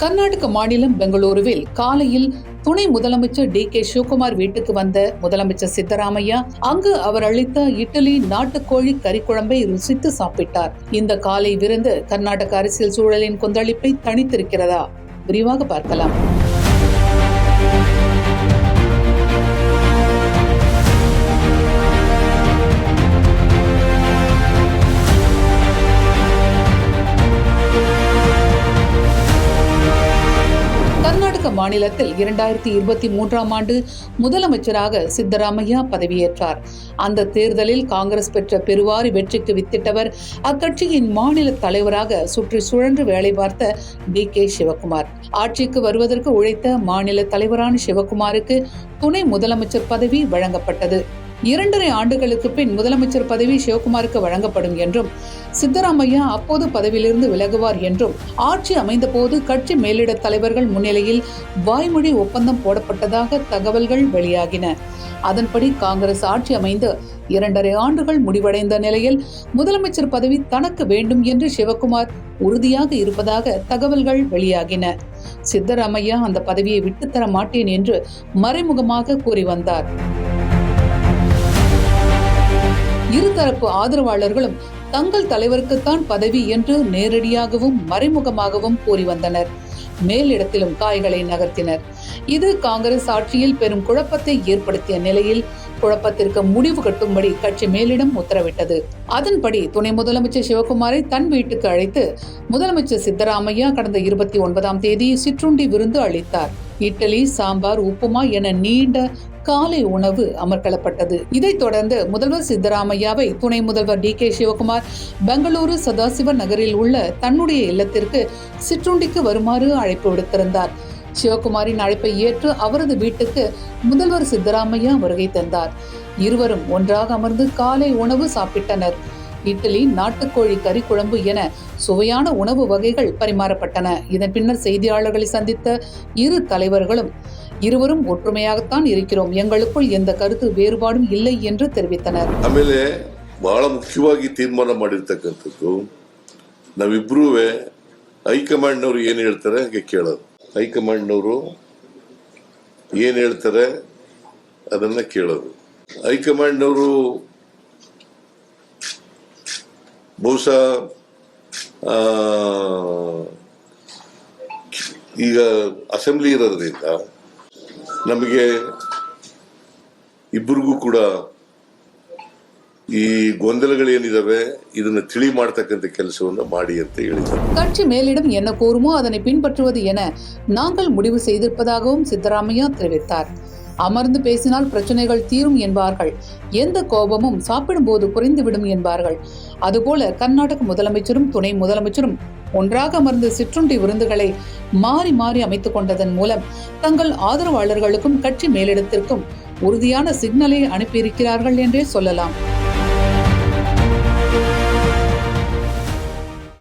கர்நாடக மாநிலம் பெங்களூருவில் காலையில் துணை முதலமைச்சர் டி கே சிவகுமார் வீட்டுக்கு வந்த முதலமைச்சர் சித்தராமையா அங்கு அவர் அளித்த இட்லி நாட்டுக்கோழி கறிக்குழம்பை ருசித்து சாப்பிட்டார். இந்த காலை விருந்து கர்நாடக அரசியல் சூழலின் கொந்தளிப்பை தணித்திருக்கிறதா? விரிவாக பார்க்கலாம். மாநிலத்தில் இரண்டாயிரத்தி இருபத்தி மூன்றாம் ஆண்டு முதலமைச்சராக சித்தராமையா பதவியேற்றார். அந்த தேர்தலில் காங்கிரஸ் பெற்ற பெருவாரி வெற்றிக்கு வித்திட்டவர் அக்கட்சியின் மாநில தலைவராக சுற்றி சுழன்று வேலை பார்த்த டி. கே. சிவகுமார். ஆட்சிக்கு வருவதற்கு உழைத்த மாநில தலைவரான சிவகுமாருக்கு துணை முதலமைச்சர் பதவி வழங்கப்பட்டது. இரண்டரை ஆண்டுகளுக்கு பின் முதலமைச்சர் பதவி சிவகுமாருக்கு வழங்கப்படும் என்றும் சித்தராமையா அப்போது பதவியிலிருந்து விலகுவார் என்றும் ஆட்சி அமைந்த போது கட்சி மேலிட தலைவர்கள் முன்னிலையில் வாய்மொழி ஒப்பந்தம் போடப்பட்டதாக தகவல்கள் வெளியாகின. அதன்படி காங்கிரஸ் ஆட்சி அமைந்து இரண்டரை ஆண்டுகள் முடிவடைந்த நிலையில் முதலமைச்சர் பதவி தனக்கு வேண்டும் என்று சிவகுமார் உறுதியாக இருப்பதாக தகவல்கள் வெளியாகின. சித்தராமையா அந்த பதவியை விட்டுத்தர மாட்டேன் என்று மறைமுகமாக கூறி வந்தார். இருதரப்பு ஆதரவாளர்களும் தங்கள் தலைவருக்குத்தான் பதவி என்று நேரடியாகவும் மறைமுகமாகவும் கூறி வந்தனர். மேலிடத்திலும் காய்களை நகர்த்தினர். இது காங்கிரஸ் ஆட்சியில் பெரும் குழப்பத்தை ஏற்படுத்திய நிலையில் குழப்பத்திற்கு முடிவு கட்டும்படி கட்சி மேலிடம் உத்தரவிட்டது. அதன்படி துணை முதலமைச்சர் சிவகுமாரை தன் வீட்டுக்கு அழைத்து முதலமைச்சர் சித்தராமையா கடந்த இருபத்தி ஒன்பதாம் தேதி சிற்றுண்டி விருந்து அளித்தார். இட்லி சாம்பார் உப்புமா என நீண்ட காலை உணவு அமர்க்களப்பட்டது இதைத் தொடர்ந்து முதல்வர் சித்தராமையாவை துணை முதல்வர் டி கே சிவகுமார் பெங்களூரு சதாசிவ நகரில் உள்ள தன்னுடைய இல்லத்திற்கு சிற்றுண்டிக்கு வருமாறு அழைப்பு விடுத்திருந்தார். சிவகுமாரின் அழைப்பை ஏற்று அவரது வீட்டுக்கு முதல்வர் சித்தராமையா வருகை தந்தார். இருவரும் ஒன்றாக அமர்ந்து காலை உணவு சாப்பிட்டனர். இட்லி நாட்டுக்கோழி கறி குழம்பு என சுவையான உணவு வகைகள் பரிமாறப்பட்டன. இதன் பின்னர் செய்தியாளர்களை சந்தித்த இரு தலைவர்களும் இருவரும் ஒற்றுமையாகத்தான் இருக்கிறோம். எங்களுக்குள் எந்த கருத்து வேறுபாடும் இல்லை என்று தெரிவித்தனர். ಆಮೇಲೆ ಬಹಳ ಮುಖ್ಯವಾಗಿ ತೀರ್ಮಾನ ಮಾಡಿರ್ತಕ್ಕಂಥದ್ದು ನಾವಿಬ್ರೂ ಹೈಕಮಾಂಡ್ನವರು ಏನು ಹೇಳ್ತಾರೆ ಹಾಗೆ ಕೇಳೋದು ಹೈಕಮಾಂಡ್ನವರು ಏನು ಹೇಳ್ತಾರೆ ಅದನ್ನು ಕೇಳೋದು ಹೈಕಮಾಂಡ್ನವರು ಬಹುಶಃ ಆ, ಈಗ ಅಸೆಂಬ್ಲಿ ಇರೋದ್ರಿಂದ ನಮಗೆ ಇಬ್ಬರಿಗೂ ಕೂಡ ಈ ಗೊಂದಲಗಳೇನಿದಾವೆ ಇದನ್ನ ತಿಳಿ ಮಾಡ್ತಕ್ಕಂಥ ಕೆಲಸವನ್ನ ಮಾಡಿ ಅಂತ ಹೇಳಿದ್ದಾರೆ கட்சி மேலிடம் என்ன கூறுமோ அதனை பின்பற்றுவது என நாங்கள் முடிவு செய்திருப்பதாகவும் சித்தராமையா தெரிவித்தார் அமர்ந்து பேசினால் பிரச்சனைகள் தீரும் என்பார்கள். எந்த கோபமும் சாப்பிடும்போது குறைந்துவிடும் என்பார்கள். அதுபோல கர்நாடக முதலமைச்சரும் துணை முதலமைச்சரும் ஒன்றாக அமர்ந்து சிற்றுண்டி விருந்துகளை மாறி மாறி அமைத்துக் கொண்டதன் மூலம் தங்கள் ஆதரவாளர்களுக்கும் கட்சி மேலிடத்திற்கும் உறுதியான சிக்னலை அனுப்பியிருக்கிறார்கள் என்றே சொல்லலாம்.